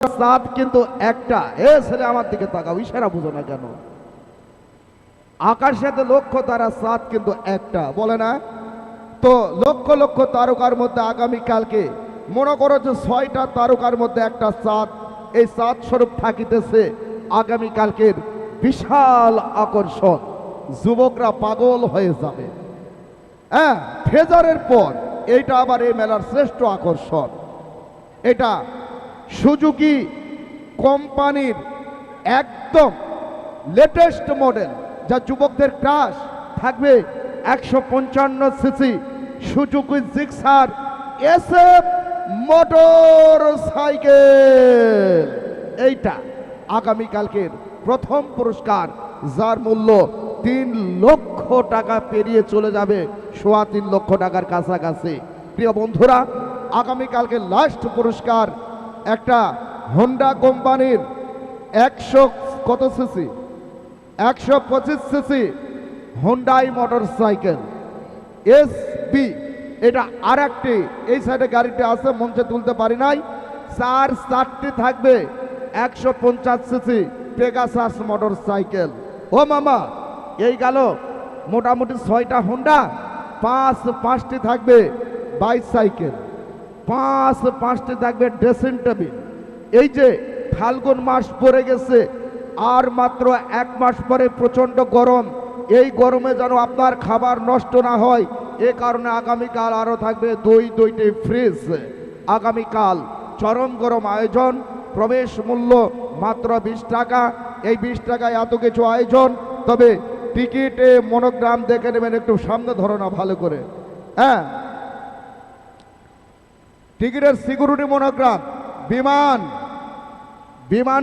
চাঁদ কিন্তু একটা। এ ছেলে আমার দিকে তাকাও, ইশারা বুঝো না কেন। আকাশেতে লক্ষ তারা চাঁদ কিন্তু একটা, বলে না? তো লক্ষ লক্ষ তারকার মধ্যে আগামীকালকে মনে করো যে ছয়টা তারকার মধ্যে একটা চাঁদ এই চাঁদ স্বরূপ থাকিতেছে আগামীকালকের বিশাল আকর্ষণ। যুবকরা পাগল হয়ে যাবে। হ্যাঁ ফেজারের পর এইটা আবার এই মেলার শ্রেষ্ঠ আকর্ষণ। এটা সুজুকি কোম্পানির একদম লেটেস্ট মডেল যা যুবকদের ক্রাশ থাকবে একশো পঞ্চান্ন CC Suzuki Gixxer SF motorcycle এইটা আগামীকালকের প্রথম পুরস্কার, যার মূল্য তিন লক্ষ টাকা পেরিয়ে চলে যাবে সোয়া তিন লক্ষ টাকার কাছাকাছি। প্রিয় বন্ধুরা, আগামীকালকে লাস্ট পুরস্কার একটা হোন্ডা কোম্পানির একশো কত সিসি একশো পঁচিশ সিসি হোন্ডাই মোটর সাইকেল এস বি এটা আর একটি এই সাইডে গাড়িটি আছে মঞ্চে তুলতে পারি নাই। চার চারটি থাকবে, একশো পঞ্চাশ সিসি পেগাসাস মোটর সাইকেল ও মামা, এই গেল। মোটামুটি ছয়টা হোন্ডা পাঁচ পাঁচটি থাকবে বাইসাইকেল। পাঁচ পাঁচটি থাকবে ড্রেসিং টেবিল এই যে ফাল্গুন মাস পড়ে গেছে, আর মাত্র এক মাস পরে প্রচণ্ড গরম। এই গরমে যেন আপনার খাবার নষ্ট না হয়, এ কারণে আগামীকাল আরও থাকবে দুই দুইটি ফ্রিজ আগামীকাল চরম গরম আয়োজন, প্রবেশ মূল্য মাত্র বিশ টাকা। এই বিশ টাকায় এত কিছু আয়োজন, তবে টিকিটে মনোগ্রাম দেখে নেবেন একটু সামনে ধরো না ভালো করে। হ্যাঁ? টিকিটের সিকিউরিটি মনোগ্রাম বিমান বিমানে